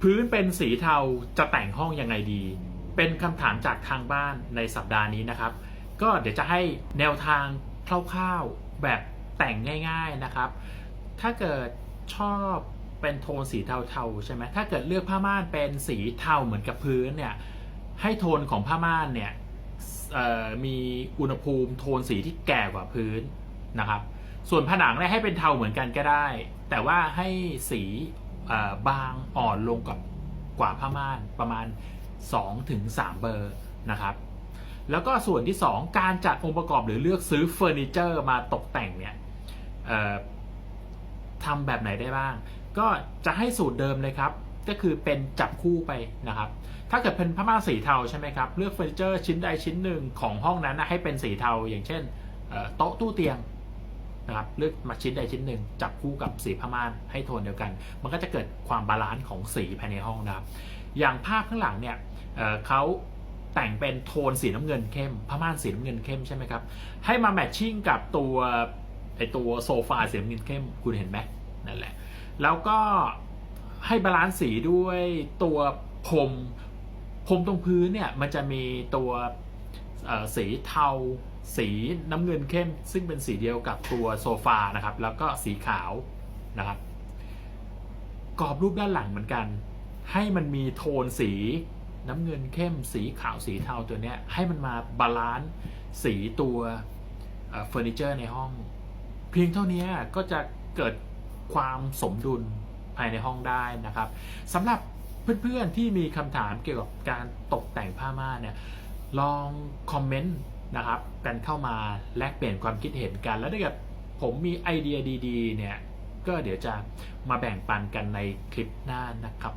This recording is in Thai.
พื้นเป็นสีเทาจะแต่งห้องยังไงดี เป็นคำถามจากทางบ้านในสัปดาห์นี้นะครับ ก็เดี๋ยวจะให้แนวทางคร่าวๆแบบแต่งง่าย ๆนะครับ ถ้าเกิดชอบเป็นโทนสีเทาๆใช่ไหมถ้าเกิดเลือกผ้าม่านเป็นสีเทาเหมือนกับพื้นเนี่ยให้โทนของผ้าม่านเนี่ยมีอุณหภูมิโทนสีที่แก่กว่าพื้นนะครับ ส่วนผนังเนี่ยให้เป็นเทาเหมือนกันก็ได้ แต่ว่าให้สี บางอ่อนลงกับกว่าผ้าม่านประมาณ 2-3 เบอร์นะครับ แล้วก็ส่วนที่ 2 การจัดองค์ประกอบหรือเลือกซื้อเฟอร์นิเจอร์มาตกแต่งเนี่ยทำแบบไหนได้บ้าง ก็จะให้สูตรเดิมเลยครับ ก็คือเป็นจับคู่ไปนะครับ ถ้าเกิดเป็นผ้าม่านสีเทาใช่ไหมครับ เลือกเฟอร์นิเจอร์ชิ้นใดชิ้นหนึ่งของห้องนั้นนะให้เป็นสีเทาอย่างเช่นโต๊ะตู้เตียง นะครับเลือกมาชิ้นใดชิ้นหนึ่งจับคู่กับสีผ้าม่านให้โทนเดียวกัน มันก็จะเกิดความบาลานซ์ของสีภายในห้องนะครับ อย่างภาพข้างหลังเนี่ยเเขาแต่งเป็นโทนสีน้ำเงินเข้มผ้าม่านสีน้ำเงินเข้มใช่ไหมครับ ให้มาแมทชิ่งกับตัวไอตัวโซฟาสีน้ำเงินเข้มคุณเห็นไหมนั่นแหละ แล้วก็ให้บาลานซ์สีด้วยตัวพรมพรมตรงพื้นเนี่ยมันจะมีตัวสีเทา สีน้ำเงินเข้ม ซึ่งเป็นสีเดียวกับตัวโซฟานะครับ แล้วก็สีขาวนะครับกรอบรูปด้านหลังเหมือนกัน ให้มันมีโทนสีน้ำเงินเข้ม สีขาวสีเทาตัวเนี้ยให้มันมาบาลานซ์สีตัวเอ่อเฟอร์นิเจอร์ในห้อง เพียงเท่านี้ก็จะเกิดความสมดุลภายในห้องได้นะครับสำหรับเพื่อนๆที่มีคำถามเกี่ยวกับการตกแต่งผ้าม่านเนี่ยลองคอมเมนต์ นะครับ กันเข้ามาแลกเปลี่ยนความคิดเห็นกัน แล้วถ้าเกิดผมมีไอเดียดี ๆ เนี่ย ก็เดี๋ยวจะมาแบ่งปันกันในคลิปหน้านะครับ